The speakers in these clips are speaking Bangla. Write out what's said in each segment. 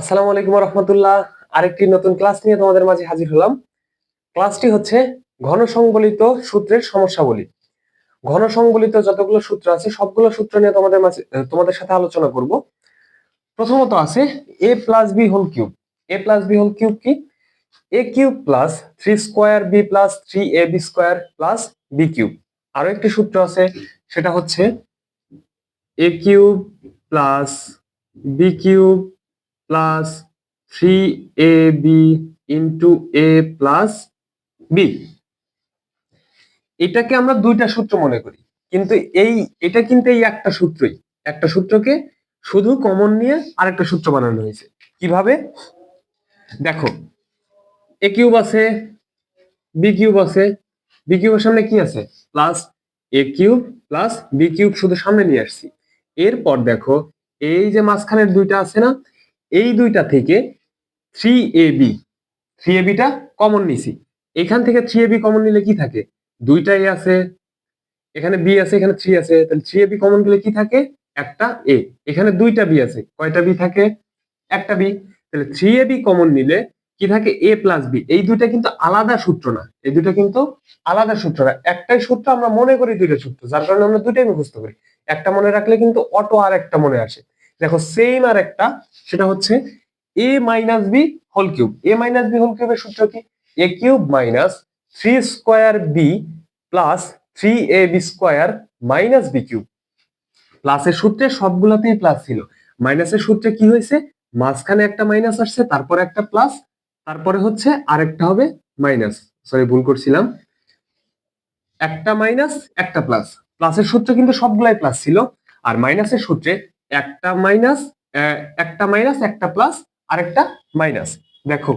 আসসালামু আলাইকুম রহমতুল্লাহ আরেকটি নতুন ক্লাস নিয়ে তোমাদের মাঝে হাজির হলাম। ক্লাসটি হচ্ছে ঘন সংবলিত সূত্রের সমস্যাবলী। ঘন সংবলিত যতগুলো সূত্র আছে, সবগুলো সূত্র নিয়ে তোমাদের মাঝে তোমাদের সাথে আলোচনা করব। প্রথমত আছে A plus B whole cube A plus B whole cube কি? A cube plus three square B plus three A B square plus B cube আরও একটি সূত্র আছে, সেটা হচ্ছে A cube plus B cube plus three A B into A এটাকে আমরা দুইটা সূত্র মনে করি, কিন্তু এই, এটা কিন্তু এই একটা সূত্রই। একটা সূত্রকে শুধু কমন নিয়ে আরেকটা সূত্র বানানো হয়েছে। কীভাবে? দেখো এ কিউব আছে বি কিউব আছে। বি কিউবের সামনে কি আছে? Plus A cube plus B cube শুধু সামনে নিয়ে আসছি। এরপর দেখো, এই যে মাঝখানের দুইটা আছে না এই দুইটা থেকে three A B three A beta common নিছি। এখান থেকে থ্রি এ বি কমন নিলে কি থাকে? দুইটা এ আছে, এখানে বি আছে, এখানে থ্রি আছে, তাহলে থ্রি এ বি কমন নিলে কি থাকে? একটা এ এখানে দুইটা বি আছে, কয়টা বি থাকে? একটা বি তাহলে থ্রি এ বি কমন নিলে কি থাকে? এ প্লাস বি এই দুইটা কিন্তু আলাদা সূত্র না। এই দুইটা কিন্তু আলাদা সূত্র না। একটাই সূত্র আমরা মনে করি দুইটা সূত্র, যার কারণে আমরা দুইটাই মুখস্থ করি। একটা মনে রাখলে কিন্তু অটো আর একটা মনে আসে। দেখো সেম আর একটা, সেটা হচ্ছে A minus B whole cube A minus B whole কিউবের সূত্র কি? A cube minus three square B plus three A B square minus B cube প্লাসের সূত্রে সবগুলাতেই প্লাস ছিল। মাইনাসের সূত্রে কি হয়েছে? মাঝখানে একটা মাইনাস আসছে, তারপরে একটা প্লাস তারপরে হচ্ছে আরেকটা হবে মাইনাস সরি ভুল করছিলাম। একটা মাইনাস একটা প্লাস প্লাসের সূত্রে কিন্তু সবগুলাই প্লাস ছিল। আর মাইনাসের সূত্রে একটা মাইনাস একটা মাইনাস, একটা প্লাস আর একটা মাইনাস দেখো,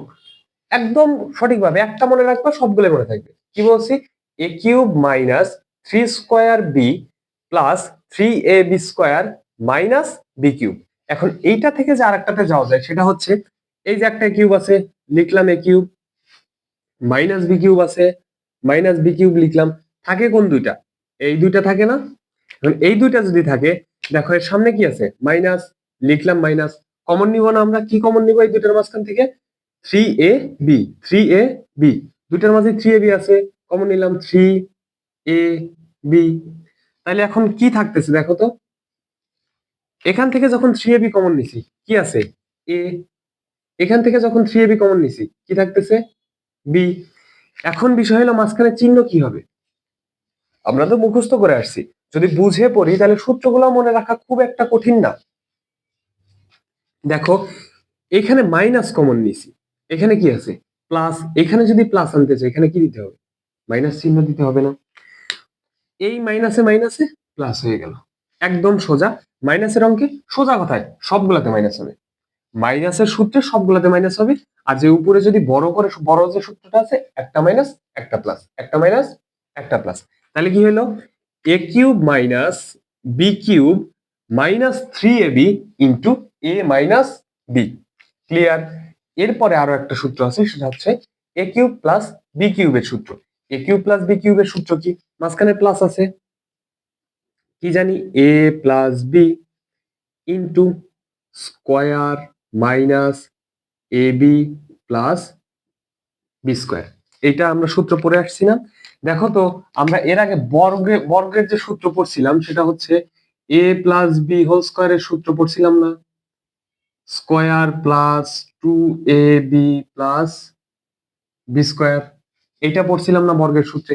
একদম সঠিকভাবে একটা মনে রাখবা সবগুলো মনে থাকবে। কি বলছি? A cube minus three square B plus three A B square minus B cube এখন এইটা থেকে যে আরেকটাতে যাওয়া যায়, সেটা হচ্ছে, এই যে একটা কিউব আছে, লিখলাম A cube minus B cube আছে মাইনাস বি কিউব লিখলাম। থাকে কোন দুইটা? এই দুইটা থাকে না? এখন এই দুইটা যদি থাকে দেখো, এর সামনে কি আছে? মাইনাস, লিখলাম মাইনাস। কমন নিব না আমরা? কি কমন নিব এই দুইটার মাঝখান থেকে? Three A B three A B দুইটার মাঝে থ্রি এ বি আছে। কমন নিলাম থ্রি এ বি তাহলে এখন কি থাকতেছে দেখো তো? এখান থেকে যখন থ্রি এ বি কমন নিছি, কি আছে? এ এখান থেকে যখন থ্রি এ বি কমন নিছি, কি থাকতেছে? বি এখন বিষয় হলো মাঝখানে চিহ্ন কি হবে? আমরা তো মুখস্থ করে আসছি। যদি বুঝে পড়ি, তাহলে সূত্রগুলো মনে রাখা খুব একটা কঠিন না। দেখো, এখানে মাইনাস কমন নিছি এখানে কি আছে? প্লাস এখানে যদি প্লাস আনতে চাই, এখানে কি দিতে হবে? মাইনাস চিহ্ন দিতে হবে না। এই মাইনাসে মাইনাসে প্লাস হয়ে গেল। একদম সোজা। মাইনাসের অঙ্কে সোজা কথায় সবগুলাতে মাইনাস হবে। মাইনাসের সূত্রে সবগুলাতে মাইনাস হবে। আর যে উপরে যদি বড় করে, বড় যে সূত্রটা আছে, একটা মাইনাস একটা প্লাস একটা মাইনাস একটা প্লাস তাহলে কি হলো? A cube minus B cube minus three A B into A minus B clear এরপরে আরও একটা সূত্র আছে, সেটা হচ্ছে এ কিউব প্লাস বি কিউবের সূত্র। এ কিউব প্লাস বি কিউবের সূত্র কি? মাঝখানে প্লাস আছে। কি জানি? A plus B into square minus A B plus B square এটা আমরা সূত্র পড়ে আসছি না। দেখো তো, আমরা এর আগে বর্গে, বর্গের যে সূত্র পড়ছিলাম, সেটা হচ্ছে এ প্লাস বি হোল স্কোয়ারের সূত্র পড়ছিলাম না। Square plus two a b plus b square এটা পড়ছিলাম না বর্গের সূত্রে।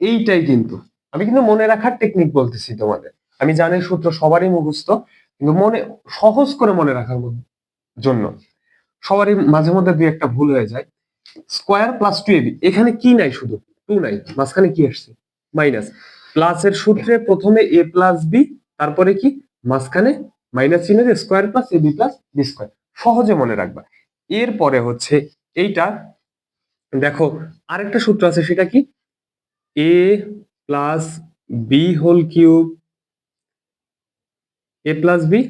এইটাই কিন্তু, আমি কিন্তু মনে রাখার টেকনিক বলতেছি তোমাদের। আমি জানি সূত্র সবারই মুখস্থ, কিন্তু মনে, সহজ করে মনে রাখার জন্য। সবারই মাঝে মধ্যে দুই একটা ভুল হয়ে যায়। স্কোয়ার প্লাস টু এবি এখানে কি নাই শুধু? টু নাই, মাঝখানে কি আসছে? মাইনাস প্লাসের সূত্রে প্রথমে এ প্লাস বি তারপরে কি? মাঝখানে মাইনাস চিহ্ন square plus a b plus b square সহজে মনে রাখবা। এরপরে হচ্ছে এইটা, দেখো, আরেকটা সূত্র আছে, সেটা কি? A plus b whole cube a plus b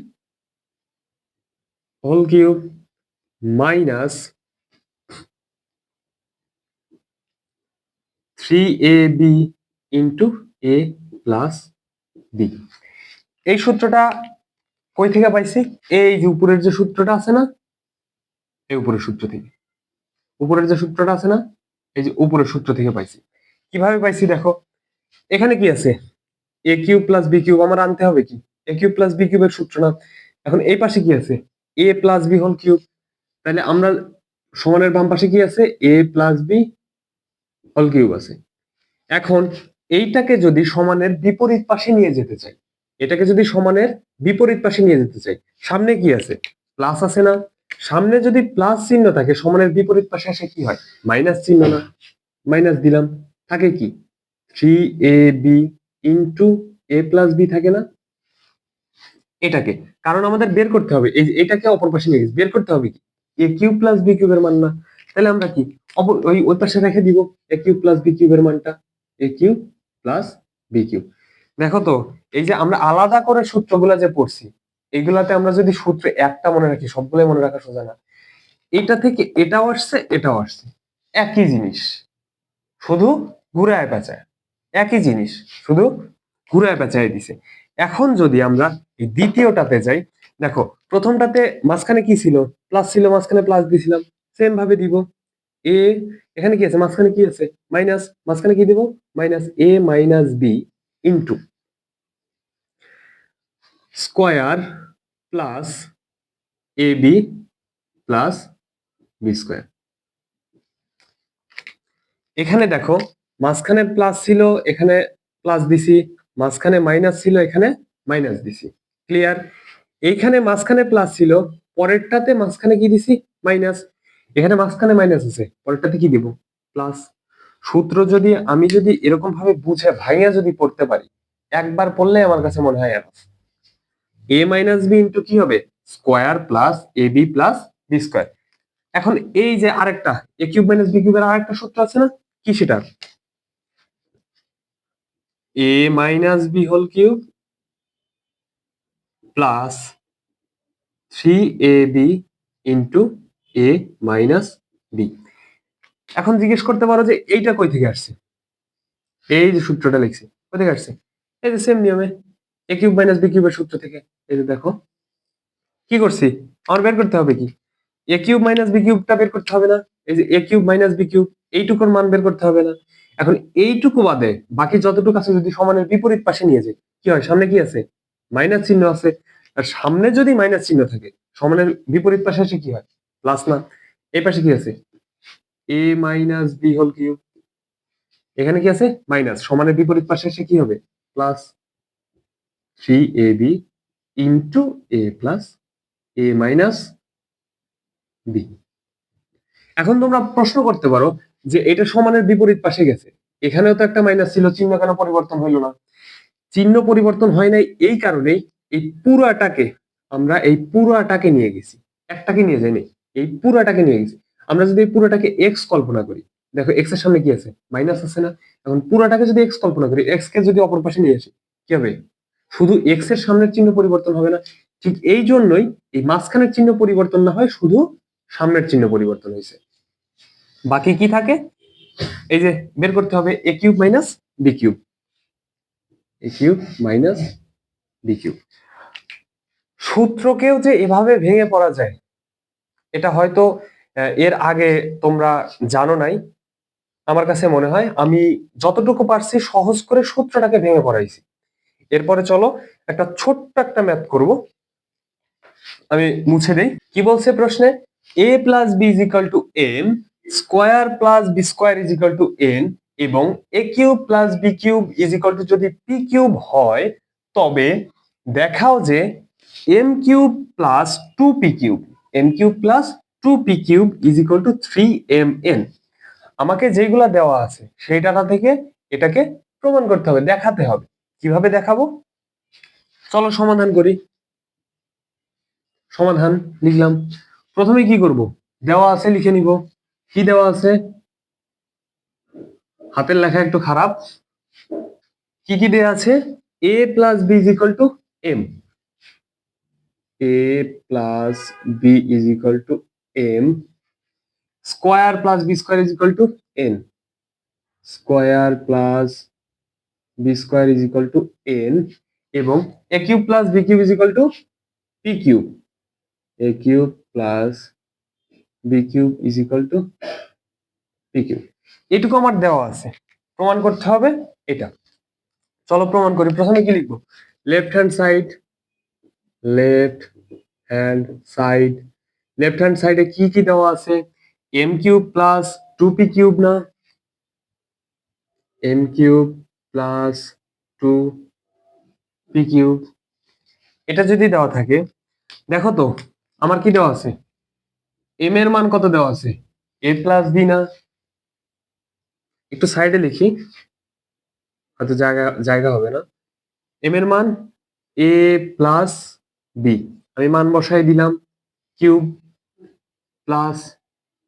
whole cube minus three a b into a plus b এই সূত্রটা কই থেকে পাইছি? এই যে উপরের যে সূত্রটা আছে না, এই উপরের সূত্র থেকে। উপরের যে সূত্রটা আছে না, এই যে উপরের সূত্র থেকে পাইছি। কীভাবে পাইছি দেখো? এখানে কি আছে? A cube plus b cube আমার আনতে হবে কি? এ কিউব প্লাস বি কিউবের সূত্র না। এখন এই পাশে কি আছে? A plus b whole cube তাহলে আমরা সমানের বাম পাশে কি আছে? A plus b whole cube আছে। এখন এইটাকে যদি সমানের বিপরীত পাশে নিয়ে যেতে চাই, এটাকে যদি সমানের বিপরীত পাশে নিয়ে যেতে চাই, সামনে কি আছে? প্লাস আছে না। সামনে যদি প্লাস চিহ্ন থাকে, সমানের বিপরীত পাশে আসে কি হয়? মাইনাস চিহ্ন না। মাইনাস দিলাম। থাকে কি? Three a b into a plus b থাকে না? এটাকে। কারণ আমাদের বের করতে হবে। এই এটাকে অপর পাশে নিয়ে গেছে। বের করতে হবে কি? এ কিউ প্লাস বি কিউবের মান না। তাহলে আমরা কি? ওই ওই পাশে রেখে দিব এ কিউব প্লাস বি কিউবের মানটা। A cube plus b cube দেখো তো, এই যে আমরা আলাদা করে সূত্রগুলা যে পড়ছি, এগুলাতে আমরা যদি সূত্র একটা মনে রাখি, সবগুলোই মনে রাখা সোজা না। এটা থেকে এটাও আসছে এটাও আসছে। একই জিনিস। শুধু ঘুরায় পেঁচায়। একই জিনিস। শুধু ঘুরায় পেঁচায় দিছে। এখন যদি আমরা দ্বিতীয়টাতে যাই, দেখো, প্রথমটাতে মাঝখানে কি ছিল? প্লাস ছিল, মাঝখানে প্লাস দিছিলাম। সেম ভাবে দিব এ এখানে কি আছে? মাঝখানে কি আছে? মাইনাস, মাঝখানে কি দিব? Minus a minus b into square plus a b plus b square এখানে দেখো, মাঝখানে প্লাস ছিল, এখানে প্লাস দিছি, মাঝখানে মাইনাস ছিল, এখানে মাইনাস দিছি। ক্লিয়ার এইখানে মাঝখানে প্লাস ছিল, পরেরটাতে মাঝখানে কি দিছি? মাইনাস এখানে মাঝখানে মাইনাস আছে, পরেরটাতে কি দিব? প্লাস সূত্র যদি, আমি যদি এরকম ভাবে বুঝে ভাইয়া যদি পড়তে পারি, একবার পড়লে আমার কাছে মনে হয় enough a minus b into কি হবে? Square plus a b plus b square এখন এই যে আরেকটা এ কিউব মাইনাস বি কিউবের আরেকটা সূত্র আছে না? কি সেটা a minus b whole cube plus three a b into a minus b এখন জিজ্ঞেস করতে পারো যে এইটা কই থেকে আসছে? এই যে সূত্রটা লিখছি, কই থেকে আসছে? এই যে সেম নিয়মে এ কিউব মাইনাস বি কিউবের সূত্র থেকে। এই যে দেখো, কি করছি? আমার বের করতে হবে কি? এ কিউব মাইনাস বি কিউবটা বের করতে হবে না। এই যে a cube minus b cube এইটুকুর মান বের করতে হবে না। এখন এইটুকু বাদে বাকি যতটুকু আছে যদি সমানের বিপরীত পাশে নিয়ে যাই, কি হয়? সামনে কি আছে? মাইনাস চিহ্ন আছে। আর সামনে যদি মাইনাস চিহ্ন থাকে, সমানের বিপরীত পাশে আসে কি হয়? প্লাস না এই পাশে কি আছে? A minus b whole cube এখানে কি আছে? মাইনাস সমানের বিপরীত পাশে এসে কি হবে? Plus three a b into a plus a minus b এখন তোমরা প্রশ্ন করতে পারো যে এটা সমানের বিপরীত পাশে গেছে। এখানেও তো একটা মাইনাস ছিল, চিহ্ন কেন পরিবর্তন হইল না? চিহ্ন পরিবর্তন হয় নাই এই কারণেই এই পুরাটাকে আমরা এই পুরো পুরাটাকে নিয়ে গেছি। একটাকে নিয়ে যাইনি। এই পুরাটাকে নিয়ে গেছি। আমরা যদি এই পুরোটাকে এক্স কল্পনা করি, দেখো এক্সের সামনে কি আছে? মাইনাস আছে না? এখন পুরোটাকে যদি এক্স কল্পনা করি এক্স কে যদি অপর পাশে নিয়ে আসি, কি হবে? শুধু এক্সের সামনের চিহ্ন পরিবর্তন হবে না। ঠিক এই জন্যই এই মাঝখানের চিহ্ন পরিবর্তন না হয়, শুধু সামনের চিহ্ন পরিবর্তন হয়েছে। বাকি কি থাকে? এই যে বের করতে হবে a cube minus b cube a cube minus b cube সূত্রকেও যে এভাবে ভেঙে পড়া যায় এটা হয়তো এর আগে তোমরা জানো নাই। আমার কাছে মনে হয় আমি যতটুকু পারছি সহজ করে সূত্রটাকে ভেঙে পড়াইছি। এরপরে চলো একটা ছোট্ট একটা ম্যাথ করব। আমি মুছে দেই। কি বলছে প্রশ্নে? A plus b is equal to m square plus b square is equal to n এবং a cube plus b cube is equal to যদি পি কিউব হয়, তবে দেখাও যে m cube plus two p cube m cube plus two p cube is equal to three m n আমাকে যেগুলা দেওয়া আছে সেই ডাটা থেকে এটাকে প্রমাণ করতে হবে, দেখাতে হবে। কীভাবে দেখাবো? চলো সমাধান করি। সমাধান লিখলাম। প্রথমে কি করব? দেওয়া আছে লিখে নিব। কি দেওয়া আছে? হাতের লেখা একটু খারাপ। কি কি দেওয়া আছে? A plus b is equal to m a plus b is equal to m square plus b square is equal to n square plus b square is equal to n এবং a cube plus b cube is equal to p cube a cube plus b cube is equal to p cube এটুকু আমার দেওয়া আছে। প্রমাণ করতে হবে এটা। চলো প্রমাণ করি। প্রথমে কি লিখব? Left hand side left hand side. Left hand সাইডে কি কি দেওয়া আছে? M cube plus two p cube না? M cube plus two p cube. এটা যদি দেওয়া থাকে, দেখো তো, আমার কি দেওয়া আছে? এম এর মান কত দেওয়া আছে? এ প্লাস বি না? একটু সাইডে লিখি, হয়তো জায়গা জায়গা হবে না। এম এর মান এ প্লাস বি আমি মান বসাই দিলাম cube plus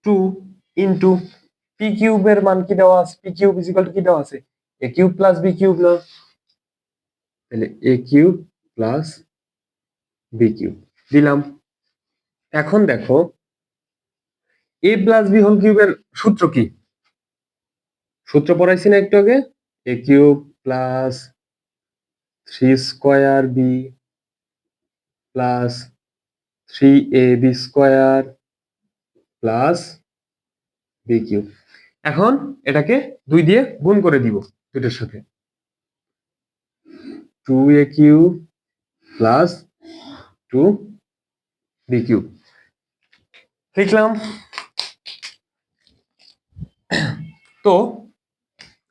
two into p কিউবের মান কি দেওয়া আছে? পি কিউব ইজিক্যাল কি দেওয়া আছে? A cube plus b cube না? তাহলে a cube plus b cube. দিলাম। এখন দেখো, এ প্লাস বি হোল কিউবের সূত্র কি? সূত্র পড়াইছি না একটু আগে? A cube plus three square b plus three a b square plus b cube. এখন এটাকে দুই দিয়ে গুণ করে দিব দুটোর সাথে। Two a cube plus two b cube. লিখলাম। তো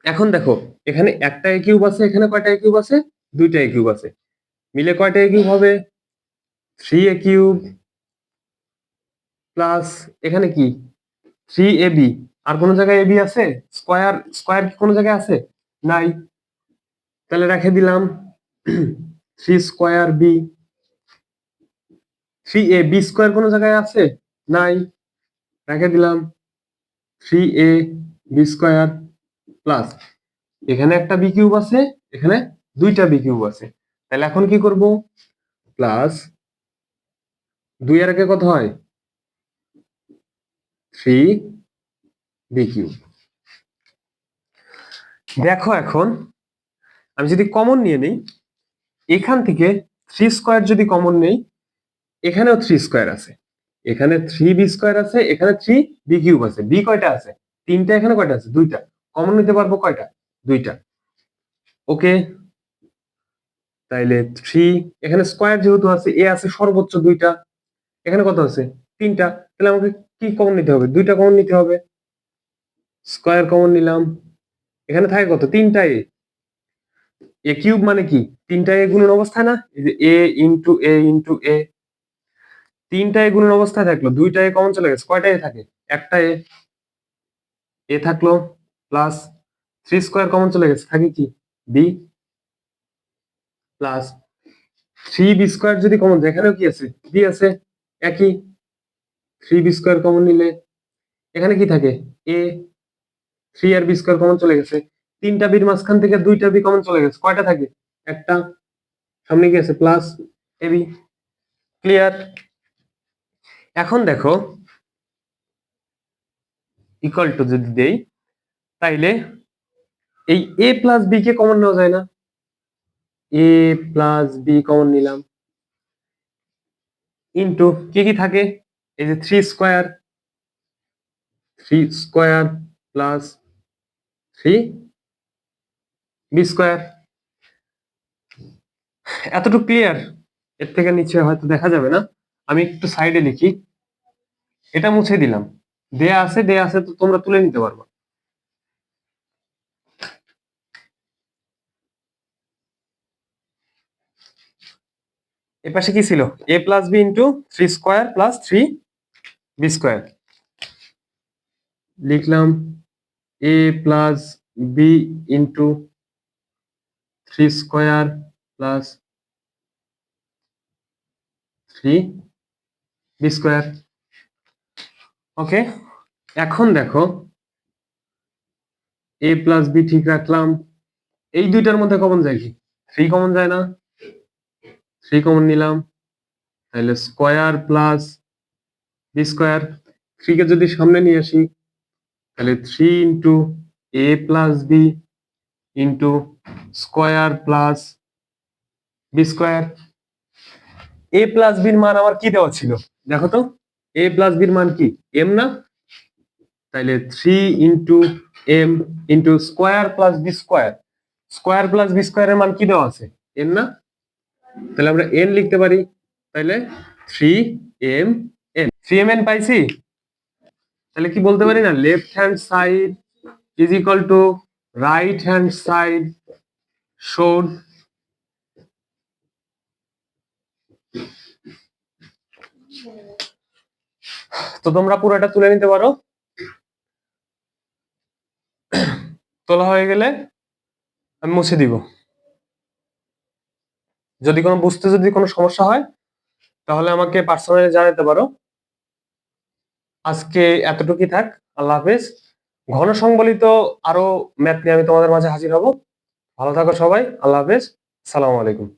এখন দেখো, এখানে একটা কিউব আছে, এখানে কয়টা কিউব আছে? দুইটা কিউব আছে। মিলে কয়টা কিউব হবে? থ্রি এ কিউব প্লাস এখানে কি? থ্রি এ বি আর কোনো জায়গায় এ বি আছে? স্কোয়ার স্কোয়ার কি কোনো জায়গায় আছে? নাই। তাহলে রেখে দিলাম। Three square b three a b square কোনো জায়গায় আছে? নাই। রেখে দিলাম। Three a b square plus এখানে একটা বি কিউব আছে, এখানে দুইটা বি কিউব আছে। তাহলে এখন কি করব? প্লাস দুই এর আগে কত হয়? Three b cube. দেখো এখন, আমি যদি কমন নিয়ে নেই, এখান থেকে থ্রি স্কোয়ার যদি কমন নেই, এখানেও থ্রি স্কোয়ার আছে। এখানে থ্রি বি স্কোয়ার আছে, এখানে থ্রি বি কিউব আছে। বি কয়টা আছে? তিনটা, এখানে কয়টা আছে? দুইটা। কমন নিতে পারব কয়টা? দুইটা। ওকে? তাইলে থ্রি, এখানে স্কোয়ার যেহেতু আছে, এ আছে সর্বোচ্চ দুইটা। এখানে কত আছে? তিনটা। তাহলে আমাকে কি কমন নিতে হবে? দুইটা কমন নিতে হবে। স্কোয়ার কমন নিলাম। এখানে থাকে কত? তিনটা এ কিউব মানে কি? তিনটা এ গুণন অবস্থায় না? এই যে এ ইন্টু এ ইন্টু এ তিনটা এ গুণন অবস্থায় থাকল। দুইটা এ কমন চলে গেছে। কয়টা এ থাকে? একটা এ এ থাকল প্লাস থ্রি স্কোয়ার কমন চলে গেছে। থাকে কি? B plus three b square যদি কমন যায় এখানেও কি আছে? বি আছে। একই থ্রি বি স্কোয়ার কমন নিলে এখানে কি থাকে? এ থ্রি আর বি স্কোয়ার কমন চলে গেছে। তিনটা বির মাঝখান থেকে দুইটা বি কমন চলে গেছে। কয়টা থাকে? একটা, সামনে কি আছে? প্লাস এ বি ক্লিয়ার এখন দেখো ইকুয়াল টু যদি দেই, তাইলে এই এ প্লাস বি কে কমন নেওয়া যায় না। এ প্লাস বি কমন নিলাম। ইন্টু কি কি থাকে? এই যে three square three square plus three b square এতটুকু ক্লিয়ার এর থেকে নিচে হয়তো দেখা যাবে না। আমি একটু সাইডে লিখি। এটা মুছে দিলাম। দেয়া আছে দেয়া আছে, তো তোমরা তুলে নিতে পারবে। এ পাশে কি ছিল? A plus b into three square plus three b square লিখলাম a plus b into three square plus three b square okay এখন দেখো এ প্লাস বি ঠিক রাখলাম। এই দুইটার মধ্যে কমন যায় কি? থ্রি কমন যায় না। থ্রি কমন নিলাম, তাহলে স্কোয়ার প্লাস বি স্কোয়ার থ্রিকে যদি সামনে নিয়ে আসি, তাহলে three into a plus b into square plus b square a plus বির মান আমার কি দেওয়া ছিল? দেখো তো এ প্লাস বির মান কি? এম না? তাইলে three into m into square plus b square square plus b স্কোয়ারের মান কি দেওয়া আছে? এন না? তাহলে আমরা এন লিখতে পারি, তাহলে three m n three m n পাইছি? তাহলে কি বলতে পারি না? Left hand side is equal to right hand side showed তো তোমরা পুরোটা তুলে নিতে পারো। তোলা হয়ে গেলে আমি মুছে দিব। যদি কোনো বুঝতে যদি কোনো সমস্যা হয়, তাহলে আমাকে পার্সোনালি জানাতে পারো। আজকে এতটুকুই থাক, আল্লাহ হাফেজ। ঘন সংবলিত আরও ম্যাথ নিয়ে আমি তোমাদের মাঝে হাজির হব। ভালো থাকো সবাই, আল্লাহ হাফেজ। সালাম আলাইকুম।